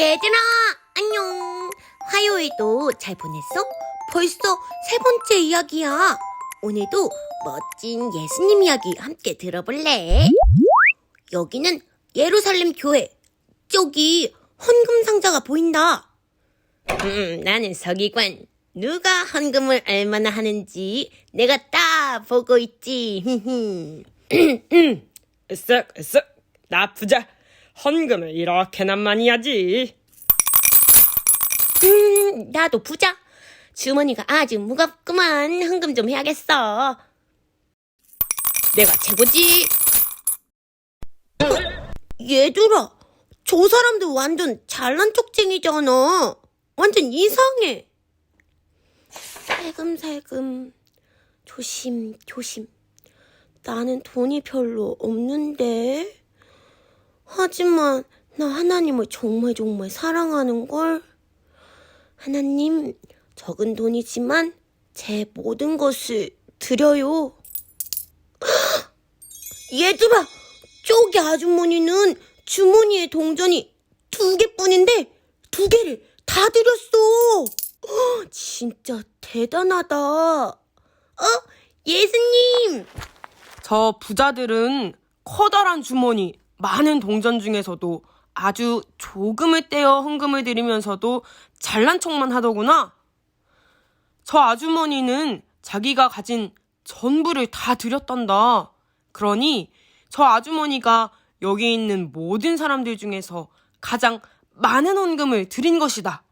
얘들아, 안녕. 화요일도 잘 보냈어? 벌써 세 번째 이야기야. 오늘도 멋진 예수님 이야기 함께 들어볼래? 여기는 예루살렘 교회. 저기 헌금 상자가 보인다. 음, 나는 서기관. 누가 헌금을 얼마나 하는지 내가 딱 보고 있지. 으쓱 으쓱 나 부자 헌금을 이렇게나 많이 하지 음, 나도 부자. 주머니가 아주 무겁구만. 헌금 좀 해야겠어. 내가 최고지. 어, 얘들아, 저 사람들 완전 잘난 척쟁이잖아. 완전 이상해. 살금살금, 조심, 조심. 나는 돈이 별로 없는데. 하지만 나 하나님을 정말 정말 사랑하는 걸. 하나님, 적은 돈이지만 제 모든 것을 드려요. 얘들아, 저기 아주머니는 주머니에 동전이 두 개뿐인데 두 개를 다 드렸어. 헉, 진짜 대단하다. 어? 예수님! 저 부자들은 커다란 주머니 많은 동전 중에서도 아주 조금을 떼어 헌금을 드리면서도 잘난 척만 하더구나. 저 아주머니는 자기가 가진 전부를 다 드렸단다. 그러니 저 아주머니가 여기 있는 모든 사람들 중에서 가장 많은 헌금을 드린 것이다.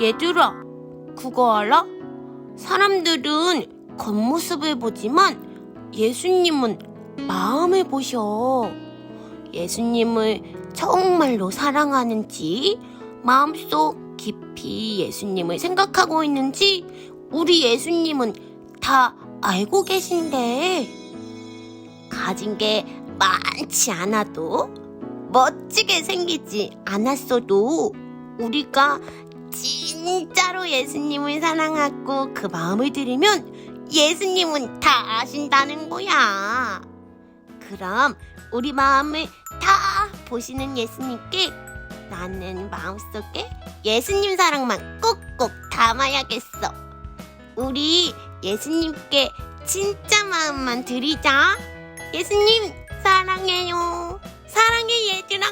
얘들아, 그거 알아? 사람들은 겉모습을 보지만 예수님은 마음을 보셔. 예수님을 정말로 사랑하는지, 마음속 깊이 예수님을 생각하고 있는지, 우리 예수님은 다 알고 계신데, 가진 게 많지 않아도, 멋지게 생기지 않았어도, 우리가 진짜로 예수님을 사랑하고 그 마음을 들이면 예수님은 다 아신다는 거야. 그럼 우리 마음을 다 보시는 예수님께 나는 마음속에 예수님 사랑만 꼭꼭 담아야겠어. 우리 예수님께 진짜 마음만 드리자. 예수님 사랑해요. 사랑해 얘들아.